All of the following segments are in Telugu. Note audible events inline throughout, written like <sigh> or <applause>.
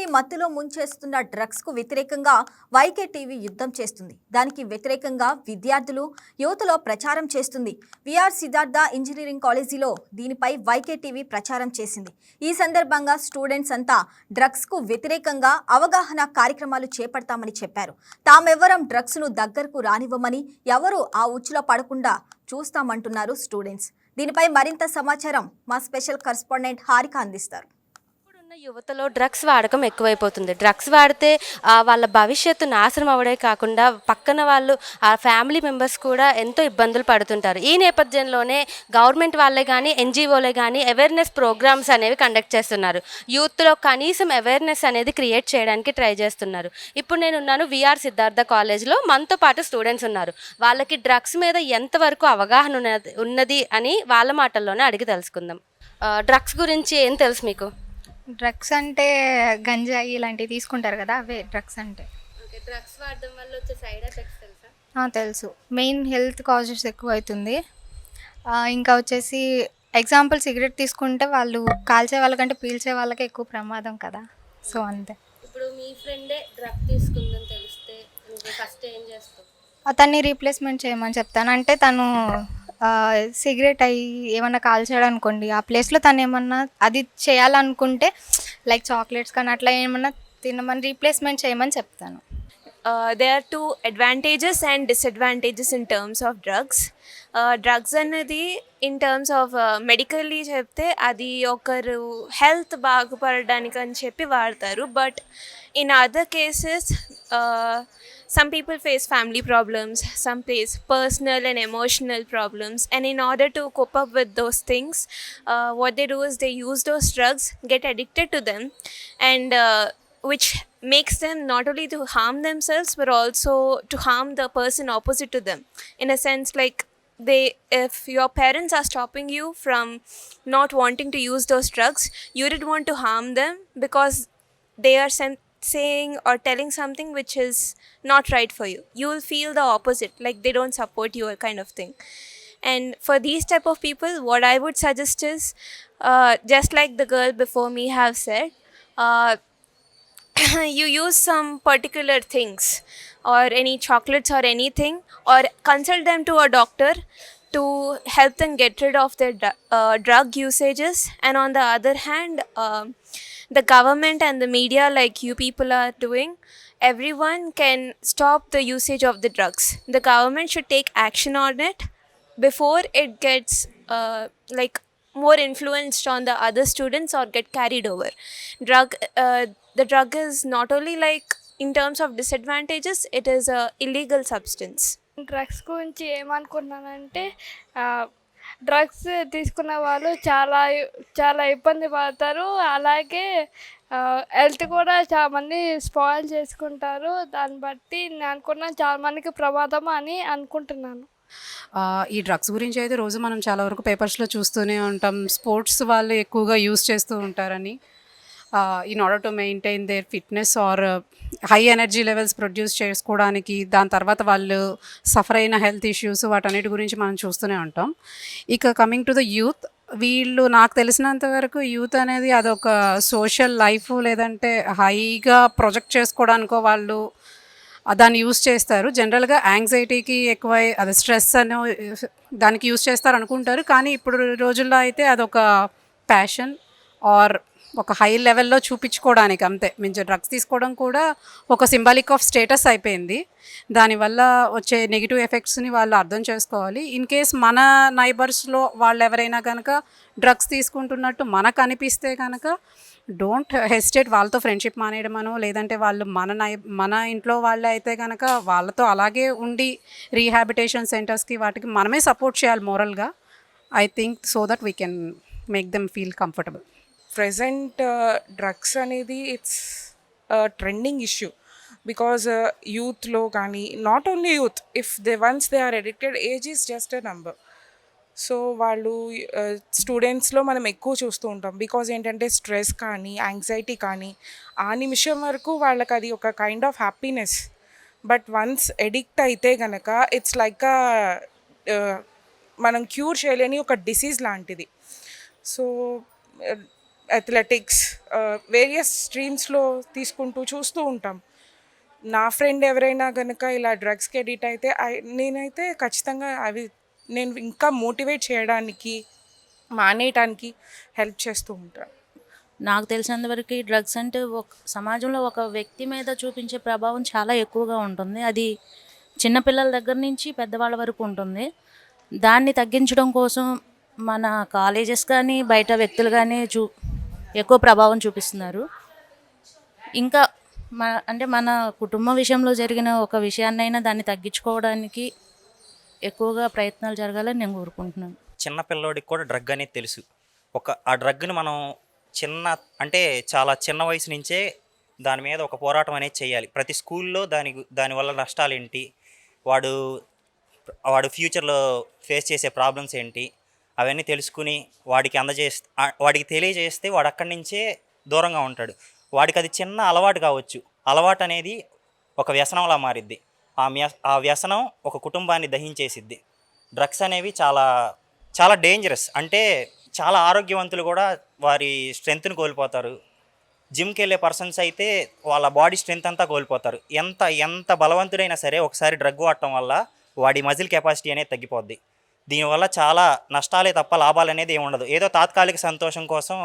యువతని మత్తులో ముంచేస్తున్న డ్రగ్స్కు వ్యతిరేకంగా వైకే టీవీ యుద్ధం చేస్తుంది. దానికి వ్యతిరేకంగా విద్యార్థులు యువతలో ప్రచారం చేస్తుంది. విఆర్ సిద్ధార్థ ఇంజనీరింగ్ కాలేజీలో దీనిపై వైకే టీవీ ప్రచారం చేసింది. ఈ సందర్భంగా స్టూడెంట్స్ అంతా డ్రగ్స్కు వ్యతిరేకంగా అవగాహన కార్యక్రమాలు చేపడతామని చెప్పారు. తామెవ్వరం డ్రగ్స్ను దగ్గరకు రానివ్వమని ఎవరూ ఆ ఉచ్చులో పడకుండా చూస్తామంటున్నారు స్టూడెంట్స్. దీనిపై మరింత సమాచారం మా స్పెషల్ కరస్పాండెంట్ హారిక అందిస్తారు. ఉన్న యువతలో డ్రగ్స్ వాడకం ఎక్కువైపోతుంది. డ్రగ్స్ వాడితే వాళ్ళ భవిష్యత్తు నాశనం అవడే కాకుండా పక్కన వాళ్ళు ఆ ఫ్యామిలీ మెంబర్స్ కూడా ఎంతో ఇబ్బందులు పడుతుంటారు. ఈ నేపథ్యంలోనే గవర్నమెంట్ వాళ్ళే కానీ ఎన్జిఓలే కానీ అవేర్నెస్ ప్రోగ్రామ్స్ అనేవి కండక్ట్ చేస్తున్నారు. యూత్లో కనీసం అవేర్నెస్ అనేది క్రియేట్ చేయడానికి ట్రై చేస్తున్నారు. ఇప్పుడు నేను ఉన్నాను విఆర్ సిద్ధార్థ కాలేజ్లో. మనతో పాటు స్టూడెంట్స్ ఉన్నారు. వాళ్ళకి డ్రగ్స్ మీద ఎంతవరకు అవగాహన ఉన్నది ఉన్నది అని వాళ్ళ మాటల్లోనే అడిగి తెలుసుకుందాం. డ్రగ్స్ గురించి ఏం తెలుసు మీకు? డ్రగ్స్ అంటే గంజాయి ఇలాంటివి తీసుకుంటారు కదా అవే డ్రగ్స్ అంటే. డ్రగ్స్ వాడడం వల్ల వచ్చే సైడ్ ఎఫెక్ట్స్ తెలుసా? తెలుసు. మెయిన్ హెల్త్ కాజెస్ ఎక్కువ అవుతుంది ఇంకా వచ్చేసి ఎగ్జాంపుల్ సిగరెట్ తీసుకుంటే వాళ్ళు కాల్చే వాళ్ళకంటే పీల్చే వాళ్ళకే ఎక్కువ ప్రమాదం కదా. సో అంతే. ఇప్పుడు మీ ఫ్రెండే డ్రగ్ తీసుకుందని తెలిస్తే ఫస్ట్ ఏం చేస్తావు? అతన్ని రీప్లేస్మెంట్ చేయమని చెప్తాను. అంటే తను సిగరెట్ అయ్యి ఏమన్నా కాల్చాడు అనుకోండి ఆ ప్లేస్లో తను ఏమన్నా అది చేయాలనుకుంటే లైక్ చాక్లెట్స్ కానీ అట్లా ఏమన్నా తినమని రీప్లేస్మెంట్ చేయమని చెప్తాను. They are two advantages and disadvantages in terms of drugs drugs అనేది అన్నది ఇన్ టర్మ్స్ ఆఫ్ మెడికల్లీ చెప్తే అది ఒకరు హెల్త్ బాగుపడడానికి అని చెప్పి వాడతారు. But in other cases Uh, some people face family problems, some face personal and emotional problems, and in order to cope up with those things, uh, what they do is they use those drugs, get addicted to them, and uh, which makes them not only to harm themselves but also to harm the person opposite to them. In a sense, like they if your parents are stopping you from not wanting to use those drugs you did want to harm them because they are sent saying or telling something which is not right for you. You will feel the opposite like they don't support you kind of thing. And for these type of people what i would suggest is uh, just like the girl before me have said uh, <coughs> you use some particular things or any chocolates or anything or consult them to a doctor to help them get rid of their uh, drug usages. And on the other hand um, the government and the media like you people are doing every one can stop the usage of the drugs the government should take action on it before it gets like more influenced on the other students or get carried over drug the drug is not only like in terms of disadvantages it is a illegal substance drugs గురించి ఏమనుకున్నానంటే uh, డ్రగ్స్ తీసుకున్న వాళ్ళు చాలా చాలా ఇబ్బంది పడతారు. అలాగే హెల్త్ కూడా చాలా మంది స్పాయిల్ చేసుకుంటారు. దాన్ని బట్టి నేను అనుకున్నాను చాలా మందికి ప్రమాదం అని అనుకుంటున్నాను. ఈ డ్రగ్స్ గురించి అయితే రోజు మనం చాలా వరకు పేపర్స్లో చూస్తూనే ఉంటాం. స్పోర్ట్స్ వాళ్ళు ఎక్కువగా యూస్ చేస్తూ ఉంటారని. In order to maintain their fitness or high energy levels produce చేసుకోవడానికి దాని తర్వాత వాళ్ళు సఫర్ అయిన హెల్త్ ఇష్యూస్ వాటన్నిటి గురించి మనం చూస్తూనే ఉంటాం. ఇక కమింగ్ టు ద యూత్ వీళ్ళు నాకు తెలిసినంత వరకు యూత్ అనేది అదొక సోషల్ లైఫ్ లేదంటే హైగా ప్రొజెక్ట్ చేసుకోవడానికో వాళ్ళు దాన్ని యూస్ చేస్తారు. జనరల్గా యాంగ్జైటీకి ఎక్కువ అది స్ట్రెస్ అని దానికి యూస్ చేస్తారు అనుకుంటారు. కానీ ఇప్పుడు రోజుల్లో అయితే అదొక ప్యాషన్ ఆర్ ఒక హై లెవెల్లో చూపించుకోవడానికి అంతే. మించి డ్రగ్స్ తీసుకోవడం కూడా ఒక సింబాలిక్ ఆఫ్ స్టేటస్ అయిపోయింది. దానివల్ల వచ్చే నెగిటివ్ ఎఫెక్ట్స్ని వాళ్ళు అర్థం చేసుకోవాలి. ఇన్ కేస్ మన నైబర్స్లో వాళ్ళు ఎవరైనా కనుక డ్రగ్స్ తీసుకుంటున్నట్టు మనకు అనిపిస్తే కనుక డోంట్ హెసిటేట్ వాళ్ళతో ఫ్రెండ్షిప్ మానేయడమనో లేదంటే వాళ్ళు మన నై మన ఇంట్లో వాళ్ళే అయితే కనుక వాళ్ళతో అలాగే ఉండి రీహాబిటేషన్ సెంటర్స్కి వాటికి మనమే సపోర్ట్ చేయాలి మోరల్గా I think so that we can make them feel comfortable present drugs అనేది ఇట్స్ ట్రెండింగ్ ఇష్యూ. బికాజ్ యూత్లో కానీ not only youth if they once they are addicted age is just a number. So వాళ్ళు స్టూడెంట్స్లో మనం ఎక్కువ చూస్తూ ఉంటాం. బికాజ్ ఏంటంటే స్ట్రెస్ కానీ యాంగ్జైటీ కానీ ఆ నిమిషం వరకు వాళ్ళకి అది ఒక kind of happiness. But once addict అయితే కనుక ఇట్స్ లైక్ మనం క్యూర్ చేయలేని ఒక డిసీజ్ లాంటిది. సో అథ్లెటిక్స్ వేరియస్ స్ట్రీమ్స్లో తీసుకుంటూ చూస్తూ ఉంటాం. నా ఫ్రెండ్ ఎవరైనా కనుక ఇలా డ్రగ్స్కి ఎడిట్ అయితే నేనైతే ఖచ్చితంగా అవి నేను ఇంకా మోటివేట్ చేయడానికి మానేయటానికి హెల్ప్ చేస్తూ ఉంటాను నాకు తెలిసినంతవరకు డ్రగ్స్ అంటే ఒక సమాజంలో ఒక వ్యక్తి మీద చూపించే ప్రభావం చాలా ఎక్కువగా ఉంటుంది. అది చిన్నపిల్లల దగ్గర నుంచి పెద్దవాళ్ళ వరకు ఉంటుంది. దాన్ని తగ్గించడం కోసం మన కాలేజెస్ కానీ బయట వ్యక్తులు కానీ చూ ఎక్కువ ప్రభావం చూపిస్తున్నారు. ఇంకా మన అంటే మన కుటుంబ విషయంలో జరిగిన ఒక విషయాన్నైనా దాన్ని తగ్గించుకోవడానికి ఎక్కువగా ప్రయత్నాలు జరగాలని నేను కోరుకుంటున్నాను. చిన్న పిల్లోడికి కూడా డ్రగ్ అనేది తెలుసు. ఒక ఆ డ్రగ్ని మనం చిన్న అంటే చాలా చిన్న వయసు నుంచే దాని మీద ఒక పోరాటం అనేది చేయాలి. ప్రతి స్కూల్లో దాని దానివల్ల నష్టాలు ఏంటి వాడు వాడు ఫ్యూచర్లో ఫేస్ చేసే ప్రాబ్లమ్స్ ఏంటి? అవన్నీ తెలుసుకుని వాడికి అందజేస్తే వాడికి తెలియజేస్తే వాడు అక్కడి నుంచే దూరంగా ఉంటాడు. వాడికి అది చిన్న అలవాటు కావచ్చు. అలవాటు అనేది ఒక వ్యసనంలా మారిద్ది. ఆ ఆ వ్యసనం ఒక కుటుంబాన్ని దహించేసిద్ది. డ్రగ్స్ అనేవి చాలా చాలా డేంజరస్ అంటే చాలా ఆరోగ్యవంతులు కూడా వారి స్ట్రెంగ్త్ను కోల్పోతారు. జిమ్కి వెళ్ళే పర్సన్స్ అయితే వాళ్ళ బాడీ స్ట్రెంగ్త్ అంతా కోల్పోతారు. ఎంత ఎంత బలవంతుడైనా సరే ఒకసారి డ్రగ్ వాడటం వల్ల వాడి మజిల్ కెపాసిటీ అనేది తగ్గిపోద్ది. దీనివల్ల చాలా నష్టాలే తప్ప లాభాలు అనేది ఏమి ఉండదు. ఏదో తాత్కాలిక సంతోషం కోసం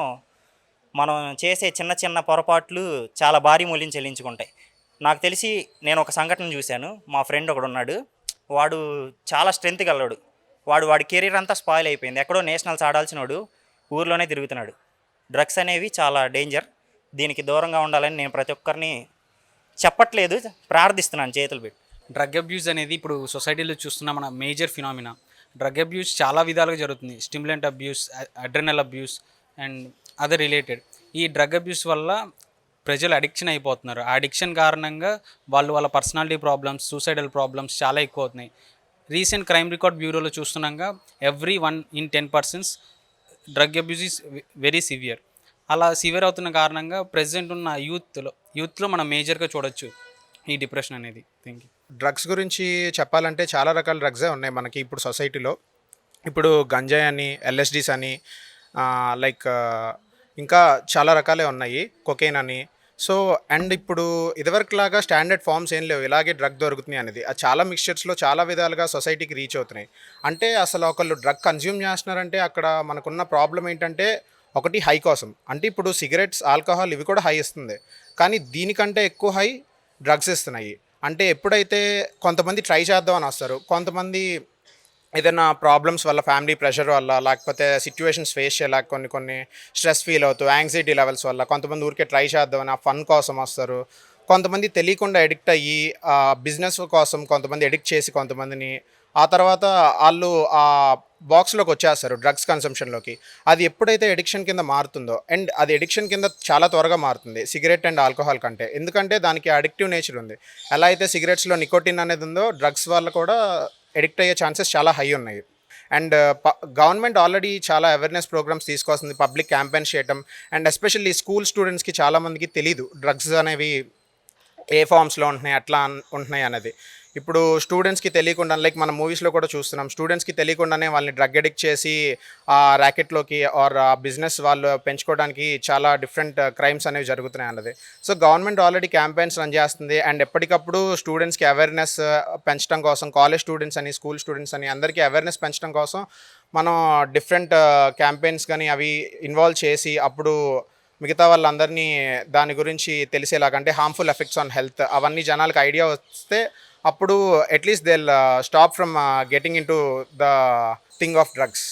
మనం చేసే చిన్న చిన్న పొరపాట్లు చాలా భారీ మూల్యం చెల్లించుకుంటాయి. నాకు తెలిసి నేను ఒక సంఘటన చూశాను. మా ఫ్రెండ్ ఒకడు ఉన్నాడు. వాడు చాలా స్ట్రెంత్ గలడు వాడు వాడి కెరీర్ అంతా స్పాయిల్ అయిపోయింది. ఎక్కడో నేషనల్స్ ఆడాల్సిన వాడు ఊర్లోనే తిరుగుతున్నాడు. డ్రగ్స్ అనేవి చాలా డేంజర్. దీనికి దూరంగా ఉండాలని నేను ప్రతి ఒక్కరిని చెప్పట్లేదు. ప్రార్థిస్తున్నాను చేతులు పెట్టి. డ్రగ్ అబ్యూస్ అనేది ఇప్పుడు సొసైటీలో చూస్తున్న మన మేజర్ ఫినామినా. డ్రగ్ అబ్యూస్ చాలా విధాలుగా జరుగుతుంది. Stimulant abuse adrenal abuse and other related. ఈ డ్రగ్ అబ్యూస్ వల్ల ప్రజలు అడిక్షన్ అయిపోతున్నారు. ఆ అడిక్షన్ కారణంగా వాళ్ళు వాళ్ళ పర్సనాలిటీ ప్రాబ్లమ్స్ సూసైడల్ ప్రాబ్లమ్స్ చాలా ఎక్కువ అవుతున్నాయి రీసెంట్ క్రైమ్ రికార్డ్ బ్యూరోలో చూస్తున్నాగా every one in ten persons drug abuse is very severe. అలా సివియర్ అవుతున్న కారణంగా ప్రజెంట్ ఉన్న యూత్లో యూత్లో మనం మేజర్గా చూడొచ్చు ఈ డిప్రెషన్ అనేది. థ్యాంక్ యూ డ్రగ్స్ గురించి చెప్పాలంటే చాలా రకాల డ్రగ్సే ఉన్నాయి మనకి ఇప్పుడు సొసైటీలో. ఇప్పుడు గంజాయి అని ఎల్ఎస్డీస్ అని లైక్ ఇంకా చాలా రకాలే ఉన్నాయి. కొకెయిన్ అని. సో అండ్ ఇప్పుడు ఇదివరకులాగా స్టాండర్డ్ ఫార్మ్స్ ఏం లేవు. ఇలాగే డ్రగ్ దొరుకుతున్నాయి అనేది. అది చాలా మిక్స్చర్స్లో చాలా విధాలుగా సొసైటీకి రీచ్ అవుతున్నాయి. అంటే అసలు ఒకళ్ళు డ్రగ్ కన్జ్యూమ్ చేస్తున్నారంటే అక్కడ మనకున్న ప్రాబ్లం ఏంటంటే ఒకటి హై కోసం. అంటే ఇప్పుడు సిగరెట్స్ ఆల్కహాల్ ఇవి కూడా హై ఇస్తుంది. కానీ దీనికంటే ఎక్కువ హై డ్రగ్స్ ఇస్తున్నాయి. అంటే ఎప్పుడైతే కొంతమంది ట్రై చేద్దాం అని వస్తారు కొంతమంది ఏదైనా ప్రాబ్లమ్స్ వల్ల ఫ్యామిలీ ప్రెషర్ వల్ల లేకపోతే సిచ్యువేషన్స్ ఫేస్ చేయలేక కొన్ని కొన్ని స్ట్రెస్ ఫీల్ అవుతూ యాంగ్జైటీ లెవెల్స్ వల్ల కొంతమంది ఊరికే ట్రై చేద్దామని ఆ ఫన్ కోసం వస్తారు. కొంతమంది తెలియకుండా ఎడిక్ట్ అయ్యి ఆ బిజినెస్ కోసం కొంతమంది ఎడిక్ట్ చేసి కొంతమందిని ఆ తర్వాత వాళ్ళు ఆ బాక్స్లోకి వచ్చేస్తారు డ్రగ్స్ కన్సంప్షన్లోకి. అది ఎప్పుడైతే ఎడిక్షన్ కింద మారుతుందో అండ్ అది ఎడిక్షన్ కింద చాలా త్వరగా మారుతుంది సిగరెట్ అండ్ ఆల్కహాల్ కంటే. ఎందుకంటే దానికి అడిక్టివ్ నేచర్ ఉంది. ఎలా అయితే సిగరెట్స్లో నికోటిన్ అనేది ఉందో డ్రగ్స్ వల్ల కూడా ఎడిక్ట్ అయ్యే ఛాన్సెస్ చాలా హై ఉన్నాయి. అండ్ గవర్నమెంట్ ఆల్రెడీ చాలా అవేర్నెస్ ప్రోగ్రామ్స్ తీసుకొస్తుంది పబ్లిక్ క్యాంపెయిన్స్ చేయటం అండ్ ఎస్పెషల్లీ స్కూల్ స్టూడెంట్స్కి చాలామందికి తెలీదు డ్రగ్స్ అనేవి ఏ ఫామ్స్లో ఉంటున్నాయి అట్లా ఉంటున్నాయి అనేది. ఇప్పుడు స్టూడెంట్స్కి తెలియకుండా లైక్ మన మూవీస్లో కూడా చూస్తున్నాం స్టూడెంట్స్కి తెలియకుండానే వాళ్ళని డ్రగ్ అడిక్ట్ చేసి ఆ ర్యాకెట్లోకి ఆర్ ఆ బిజినెస్ వాళ్ళు పెంచుకోవడానికి చాలా డిఫరెంట్ క్రైమ్స్ uh, అనేవి జరుగుతున్నాయి అన్నది. So government already campaigns run చేస్తుంది. అండ్ ఎప్పటికప్పుడు స్టూడెంట్స్కి అవేర్నెస్ uh, పెంచడం కోసం కాలేజ్ స్టూడెంట్స్ అని స్కూల్ స్టూడెంట్స్ అని అందరికీ అవేర్నెస్ పెంచడం కోసం మనం డిఫరెంట్ క్యాంపెయిన్స్ uh, కానీ అవి ఇన్వాల్వ్ చేసి అప్పుడు మిగతా వాళ్ళందరినీ దాని గురించి తెలిసేలాగా అంటే హార్మ్ఫుల్ ఎఫెక్ట్స్ ఆన్ హెల్త్ అవన్నీ జనాలకు ఐడియా వస్తే అప్పుడు at least they stop from getting in to the thing of drugs